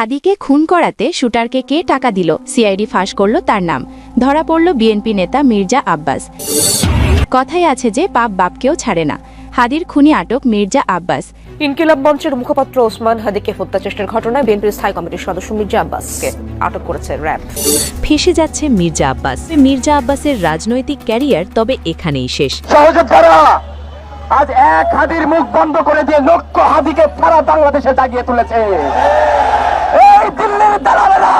হাদিকে খুন করাতে শুটারকে কে টাকা দিল? সিআইডি ফাঁস করল তার নাম। ধরা পড়ল বিএনপি নেতা মির্জা আব্বাস। কথাই আছে যে পাপ বাপকেও ছাড়ে না। হাদির খুনি আটক মির্জা আব্বাস। ইনকিলাব মঞ্চের মুখপাত্র ওসমান হাদিকে হত্যা চেষ্টার ঘটনায় বিএনপির স্থায়ী কমিটির সদস্য মির্জা আব্বাসকে আটক করেছে র্যাব। ফেসে যাচ্ছে মির্জা আব্বাস। মির্জা আব্বাসের রাজনৈতিক ক্যারিয়ার তবে এখানেই শেষ। সহযোদ্ধারা আজ এক হাদির মুখ বন্ধ করে দিয়ে লক্ষ হাদিকে সারা বাংলাদেশে জাগিয়ে তুলেছে। দিল্লির দালালেরা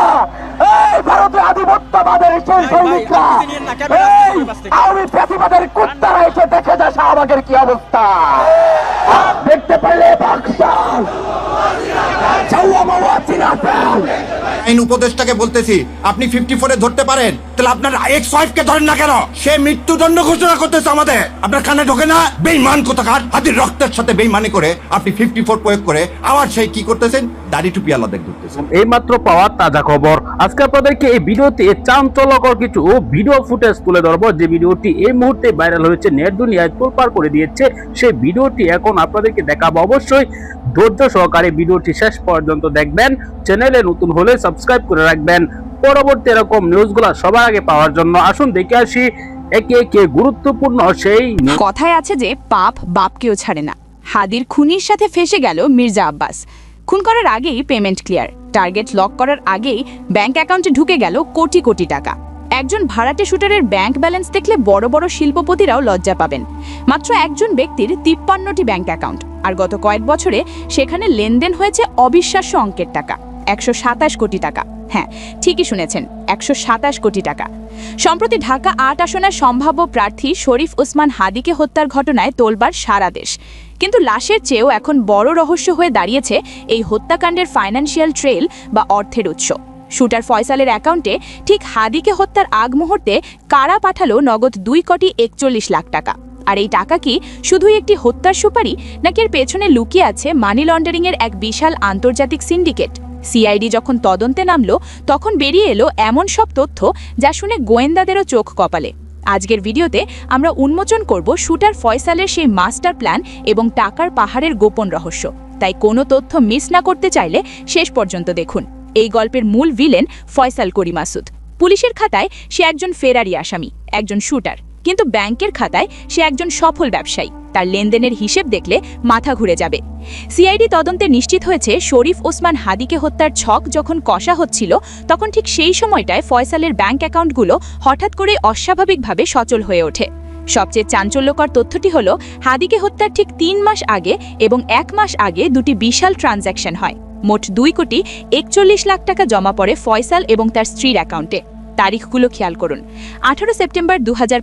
এই ভারতীয় আধিপত্যবাদের সেই সৈনিকরা। এই আওয়ামী ফ্যাসিবাদের কুত্তারা এসে দেখে যায় শাহবাগের কি অবস্থা। দেখতে পারলে আইন উপদেষ্টাকে বলতেছি আপনি ফিফটি ফোরে ধরতে পারেন তাহলে আপনার এক্স ওয়াইফ কে ধরেন না কেন? সে মৃত্যুদণ্ড ঘোষণা করতেছে আমাদের। আপনার কানে ঢোকে না? বেইমান কোথাকার? হাতির রক্তের সাথে বেইমানি করে আপনি ফিফটি ফোর প্রয়োগ করে আবার সেই কি করতেছেন? দাড়ি টুপি আলাদা ঘুরতেছেন এইমাত্র পাওয়া তাজা খবর। আজকে আপনাদেরকে এই ভিডিওতে চাঞ্চল্যকর কিছু ভিডিও ফুটেজ তুলে ধরবো। যে ভিডিওটি এই মুহূর্তে ভাইরাল হয়েছে নেট দুনিয়ায় তোলপাড় করে দিয়েছে সেই ভিডিওটি এখন আপনাদেরকে দেখাবো। অবশ্যই ধৈর্য সহকারে ভিডিওটি শেষ পর্যন্ত দেখবেন। চ্যানেলে নতুন হলে সাবস্ক্রাইব করে রাখবেন। পরবর্তী এরকম নিউজগুলো সবার আগে পাওয়ার জন্য আসুন দেখে আসি একে একে গুরুত্বপূর্ণ সেই কথায় আছে যে পাপ বাপকেও ছাড়ে না। হাদির খুনির সাথে ফেসে গেল মির্জা আব্বাস। খুন করার আগেই পেমেন্ট ক্লিয়ার। টার্গেট লক করার আগেই ব্যাংক অ্যাকাউন্টে ঢুকে গেল কোটি কোটি টাকা। একজন ভাড়াটে শুটারের ব্যাংক ব্যালেন্স দেখলে বড় বড় শিল্পপতিরাও লজ্জা পাবেন। মাত্র একজন ব্যক্তির তিপ্পান্নটি ব্যাংক অ্যাকাউন্ট। আর গত কয়েক বছরে সেখানে লেনদেন হয়েছে অবিশ্বাস্য অঙ্কের টাকা, একশো সাতাশ কোটি টাকা। হ্যাঁ ঠিকই শুনেছেন, একশো সাতাশ কোটি টাকা। সম্প্রতি ঢাকা আট আসনের সম্ভাব্য প্রার্থী শরীফ ওসমান হাদিকে হত্যার ঘটনায় তোলবার সারা দেশ। কিন্তু লাশের চেয়েও এখন বড় রহস্য হয়ে দাঁড়িয়েছে এই হত্যাকাণ্ডের ফাইন্যান্সিয়াল ট্রেল বা অর্থের উৎস। শুটার ফয়সালের অ্যাকাউন্টে ঠিক হাদিকে হত্যার আগ মুহূর্তে কারা পাঠালো নগদ দুই কোটি একচল্লিশ লাখ টাকা? আর এই টাকা কি শুধুই একটি হত্যার সুপারি, নাকি এর পেছনে লুকিয়ে আছে মানি লন্ডারিংয়ের এক বিশাল আন্তর্জাতিক সিন্ডিকেট সিআইডি যখন তদন্তে নামলো, তখন বেরিয়ে এলো এমন সব তথ্য যা শুনে গোয়েন্দাদেরও চোখ কপালে। আজকের ভিডিওতে আমরা উন্মোচন করব শুটার ফয়সালের সেই মাস্টার প্ল্যান এবং টাকার পাহাড়ের গোপন রহস্য। তাই কোনো তথ্য মিস না করতে চাইলে শেষ পর্যন্ত দেখুন। এই গল্পের মূল ভিলেন ফয়সাল করিম মাসুদ। পুলিশের খাতায় সে একজন ফেরারি আসামি, একজন শুটার। কিন্তু ব্যাংকের খাতায় সে একজন সফল ব্যবসায়ী। তার লেনদেনের হিসেব দেখলে মাথা ঘুরে যাবে। সিআইডি তদন্তে নিশ্চিত হয়েছে, শরীফ ওসমান হাদিকে হত্যার ছক যখন কষা হচ্ছিল, তখন ঠিক সেই সময়টায় ফয়সালের ব্যাংক অ্যাকাউন্টগুলো হঠাৎ করে অস্বাভাবিকভাবে সচল হয়ে ওঠে। সবচেয়ে চাঞ্চল্যকর তথ্যটি হল, হাদিকে হত্যার ঠিক তিন মাস আগে এবং এক মাস আগে দুটি বিশাল ট্রানজ্যাকশন হয়। মোট দুই কোটি একচল্লিশ লাখ টাকা জমা পড়ে ফয়সাল এবং তার স্ত্রীর অ্যাকাউন্টে। তারিখগুলো খেয়াল করুন। আঠারো সেপ্টেম্বর দু হাজার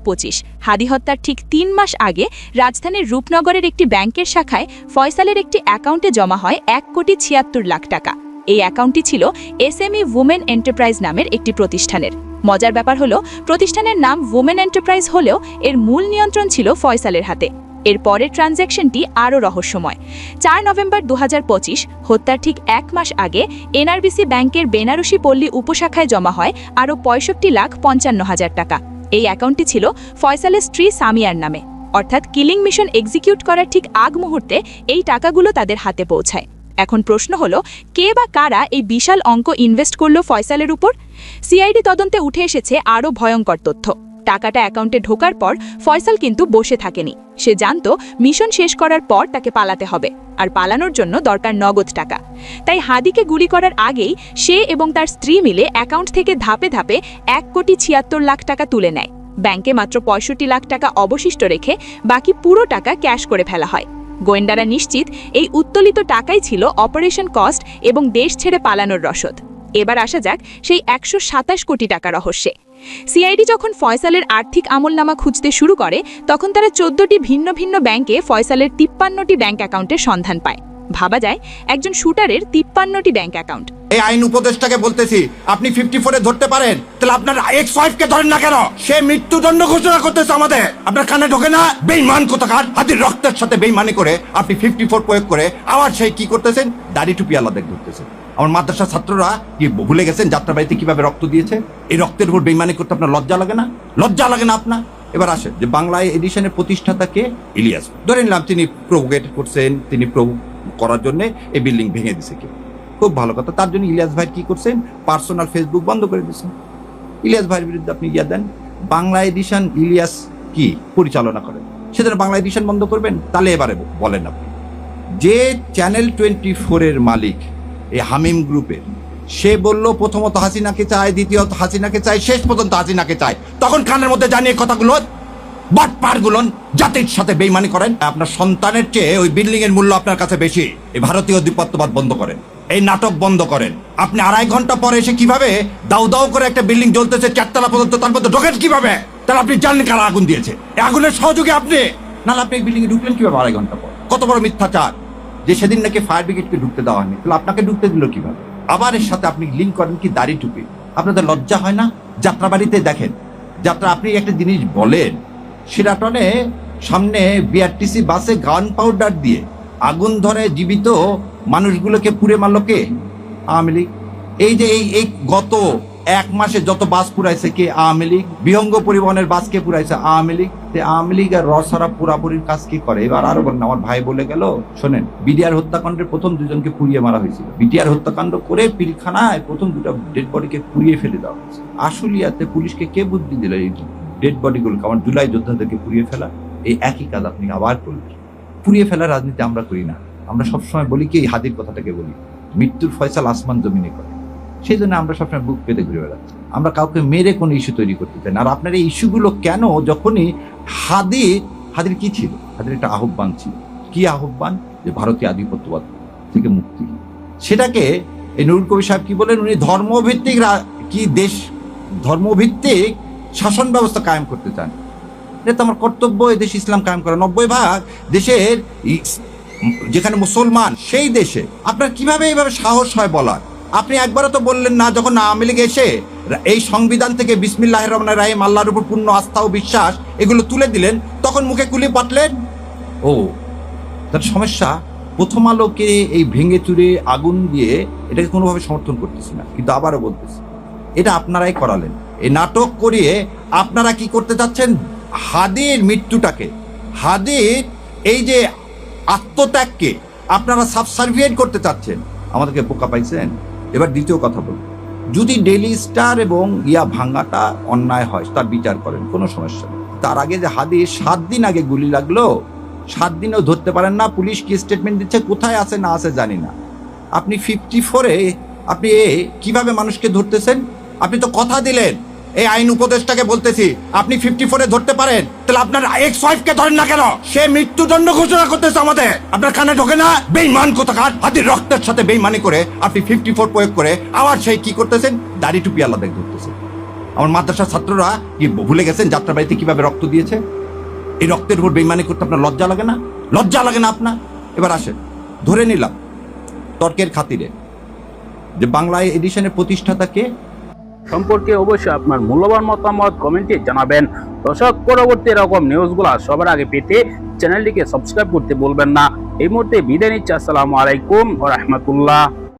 হাদি হত্যার ঠিক তিন মাস আগে রাজধানীর রূপনগরের একটি ব্যাংকের শাখায় ফয়সালের একটি অ্যাকাউন্টে জমা হয় এক কোটি ছিয়াত্তর লাখ টাকা। এই অ্যাকাউন্টটি ছিল এসএমই উমেন এন্টারপ্রাইজ নামের একটি প্রতিষ্ঠানের। মজার ব্যাপার হলো, প্রতিষ্ঠানের নাম উমেন এন্টারপ্রাইজ হলেও এর মূল নিয়ন্ত্রণ ছিল ফয়সালের হাতে। এর পরের ট্রানজ্যাকশনটি আরও রহস্যময়। চার নভেম্বর দু হাজার পঁচিশ, হত্যার ঠিক এক মাস আগে, এনআরবিসি ব্যাংকের বেনারসি পল্লী উপশাখায় জমা হয় আরও পঁয়ষট্টি লাখ পঞ্চান্ন হাজার টাকা। এই অ্যাকাউন্টটি ছিল ফয়সালের স্ত্রী সামিয়ার নামে। অর্থাৎ কিলিং মিশন এক্সিকিউট করার ঠিক আগ মুহূর্তে এই টাকাগুলো তাদের হাতে পৌঁছায়। এখন প্রশ্ন হলো, কে বা কারা এই বিশাল অঙ্ক ইনভেস্ট করল ফয়সালের উপর? সিআইডি তদন্তে উঠে এসেছে আরও ভয়ঙ্কর তথ্য। টাকাটা অ্যাকাউন্টে ঢোকার পর ফয়সাল কিন্তু বসে থাকেনি। সে জানত মিশন শেষ করার পর তাকে পালাতে হবে, আর পালানোর জন্য দরকার নগদ টাকা। তাই হাদিকে গুলি করার আগেই সে এবং তার স্ত্রী মিলে অ্যাকাউন্ট থেকে ধাপে ধাপে এক কোটি ছিয়াত্তর লাখ টাকা তুলে নেয়। ব্যাংকে মাত্র পঁয়ষট্টি লাখ টাকা অবশিষ্ট রেখে বাকি পুরো টাকা ক্যাশ করে ফেলা হয়। গোয়েন্দারা নিশ্চিত এই উত্তোলিত টাকাই ছিল অপারেশন কস্ট এবং দেশ ছেড়ে পালানোর রসদ। এবার আসা যাক সেই একশো সাতাশ কোটি টাকা রহস্যে। সিআইডি যখন ফয়সালের আর্থিক আমলনামা খুঁজতে শুরু করে, তখন তারা চোদ্দটি ভিন্ন ভিন্ন ব্যাংকে ফয়সালের তিপ্পান্নটি ব্যাংক অ্যাকাউন্টের সন্ধান পায়। ভাবা যায়, একজন শুটারের তিপ্পান্নটি ব্যাংক অ্যাকাউন্ট। এই আইন উপদেষ্টাকে বলতেছি, আপনি ফিফটি ফোরে ধরতে পারেন, তাহলে আপনার এক্স ওয়াইফকে ধরেন না কেন? সে মৃত্যুদণ্ড ঘোষণা করতেছে আমাদের। আপনার কানে ঢোকে না? বেইমান কোথাকার? হাতির রক্তের সাথে বেইমানি করে আপনি ফিফটি ফোর প্রয়োগ করে আবার সেই কি করতেছেন? দাড়ি টুপি আলাদা ঘুরতেছেন। আমার মাদ্রাসার ছাত্ররা কি ভুলে গেছেন যাত্রাবাড়িতে কীভাবে রক্ত দিয়েছে? এই রক্তের উপর বেইমানি করতে আপনার লজ্জা লাগে না? লজ্জা লাগে না আপনার? এবার আসে যে বাংলায় এডিশনের প্রতিষ্ঠাতাকে ইলিয়াস। ধরে নিলাম, তিনি প্রভোগেট করছেন, তিনি প্রভু করার জন্য এই বিল্ডিং ভেঙে দিছে কে খুব ভালো কথা। তার জন্য ইলিয়াস ভাই কি করছেন পার্সোনাল ফেসবুক বন্ধ করে দিয়েছেন ইলিয়াস ভাইয়ের বিরুদ্ধে আপনি ইয়া দেন। বাংলা এডিশন ইলিয়াস কি পরিচালনা করেন? সেজন্য বাংলা এডিশন বন্ধ করবেন? তাহলে এবারে বলেন আপনি। যে চ্যানেল টোয়েন্টি ফোরের মালিক এই হামিম গ্রুপের, সে বলল, প্রথমত হাসিনাকে চায়, দ্বিতীয়ত হাসিনাকে চায়, শেষ পর্যন্ত হাসিনাকে চায়। তখন কানের মধ্যে জানিয়ে কথাগুলো বাট পারগুলন জাতির সাথে বেইমানি করেন। আপনার সন্তানের চেয়ে ওই বিল্ডিং এর মূল্য আপনার কাছে বেশি। এই ভারতীয় দ্বিপত্ববাদ বন্ধ করেন। এই নাটক বন্ধ করেন। আপনি আড়াই ঘণ্টা পরে এসে কীভাবে দাউ দাউ করে একটা বিল্ডিং জ্বলতেছে চারতলা পর্যন্ত তার মধ্যে ঢোকেন কীভাবে? তাহলে আপনি জানলেন কারা আগুন দিয়েছে। আগুনের সহযোগী আপনি। নাহলে আপনি এই বিল্ডিং এ ঢুকলেন কীভাবে আড়াই ঘণ্টা পর? কত বড় মিথ্যাচার যে সেদিন নাকি ফায়ার ব্রিগেডকে ঢুকতে দেওয়া হয়নি। তাহলে আপনাকে ঢুকতে দিল কীভাবে? আবার এর সাথে আপনি লিঙ্ক করেন কি দাড়ি টুপি? আপনাদের লজ্জা হয় না? যাত্রাবাড়িতে দেখেন যাত্রা আপনি একটা জিনিস বলেন সিরাটনে সামনে বিআরটিসি বাসে গান পাউডার দিয়ে আগুন ধরে জীবিত মানুষগুলোকে পুড়ে মারলো কে? আওয়ামী লীগ। এই যে এই এই গত এক মাসে যত বাস পুরাইছে কে? আওয়ামী লীগ। বিহঙ্গ পরিবহনের বাস কে পুরাইছে আওয়ামী লীগ। আওয়ামী লীগ আর রসারা পুরাপুরির কাজ কি করে? এবার আরও বলেন, আমার ভাই বলে গেল, শোনেন বিডিআর হত্যাকাণ্ডের প্রথম দুজনকে পুড়িয়ে মারা হয়েছিল। বিডিআর হত্যাকাণ্ড করে পিলখানায় প্রথম দুটো ডেড বডিকে পুড়িয়ে ফেলে দেওয়া হয়েছে। আশুলিয়াতে পুলিশকে কে বুদ্ধি দিল এই ডেড বডিগুলোকে আমার জুলাই যোদ্ধাদেরকে পুড়িয়ে ফেলা। এই একই কাজ আপনি আবার করলেন পুড়িয়ে ফেলার রাজনীতি আমরা করি না। আমরা সবসময় বলি কি, এই হাদির কথাটাকে বলি। মৃত্যুর ফয়সাল আসমান জমিনে করে। সেই জন্য আমরা সবসময় বুক পেতে ঘুরে বেড়াচ্ছি। আমরা কাউকে মেরে কোনো ইস্যু তৈরি করতে চাই না। আর আপনার এই ইস্যুগুলো কেন যখনই হাদির হাদির কি ছিল? হাদির একটা আহ্বান ছিল। কি আহ্বান? যে ভারতীয় আধিপত্যবাদ থেকে মুক্তি। সেটাকে এই নুরুল কবি সাহেব কি বলেন? উনি ধর্মভিত্তিক কি দেশ? ধর্মভিত্তিক শাসন ব্যবস্থা কায়েম করতে চান। এটা তো আমার কর্তব্য দেশ ইসলাম কায়েম করা। নব্বই ভাগ দেশের যেখানে মুসলমান, সেই দেশে। আপনার কীভাবে এইভাবে সাহস হয় বলার? আপনি একবারও তো বললেন না, যখন আওয়ামী লীগ এসে এই সংবিধান থেকে বিসমিল্লাহ রহমান রাহিম, আল্লাহর উপর পূর্ণ আস্থা ও বিশ্বাস এগুলো তুলে দিলেন, তখন মুখে কুলি পাটলেন ও, তার সমস্যা, প্রথম আলোকে এই ভেঙে চুরে আগুন দিয়ে এটাকে কোনোভাবে সমর্থন করতেছি না, কিন্তু আবারও বলতেছি। এটা আপনারাই করালেন। এই নাটক করিয়ে আপনারা কি করতে চাচ্ছেন হাদির মৃত্যুটাকে। হাদির এই যে আত্মত্যাগকে আপনারা সাবসার্ভিয়েট করতে চাচ্ছেন। আমাদেরকে বোকা পাইছেন? এবার দ্বিতীয় কথা বলুন। যদি ডেলি স্টার এবং ইয়া ভাঙ্গাটা অন্যায় হয়, তার বিচার করেন, কোনো সমস্যা নেই। তার আগে যে হাদির সাত দিন আগে গুলি লাগল, সাত দিনও ধরতে পারেন না, পুলিশ কি স্টেটমেন্ট দিচ্ছে, কোথায় আছে না আছে জানি না। আপনি ফিফটি ফোরে আপনি এ কীভাবে মানুষকে ধরতেছেন? আপনি তো কথা দিলেন। এই আইন উপদেষ্টাকে বলতেছি, আপনি ফিফটি ফোরে ধরতে পারেন। তাহলে আপনার এক্স ওয়াইফকে ধরেন না কেন? সে মৃত্যুদণ্ড ঘোষণা করতেছে আমাদের। আপনার কানে ঢোকে না? বেইমান কোথাকার? হাতির রক্তের সাথে বেইমানি করে আপনি ফিফটি ফোর প্রয়োগ করে আবার সেই কি করতেছেন? দাড়ি টুপি আলাদা ধরতেছেন আমার মাদ্রাসার ছাত্ররা কি ভুলে গেছেন? যাত্রাবাড়িতে কীভাবে রক্ত দিয়েছে? এই রক্তের উপর বেইমানি করতে আপনার লজ্জা লাগে না? লজ্জা লাগে না আপনার? এবার আসেন, ধরে নিলাম, তর্কের খাতিরে। যে বাংলায় এডিশনের প্রতিষ্ঠাতাকে সম্পর্কে অবশ্যই আপনার মূল্যবান মতামত কমেন্টে জানাবেন। দর্শক, পরবর্তী এরকম নিউজগুলো সবার আগে পেতে চ্যানেলটিকে সাবস্ক্রাইব করতে বলবেন না। এই মুহূর্তে বিদায় নিচ্ছি। আসসালামু আলাইকুম রহমতুল্লাহ।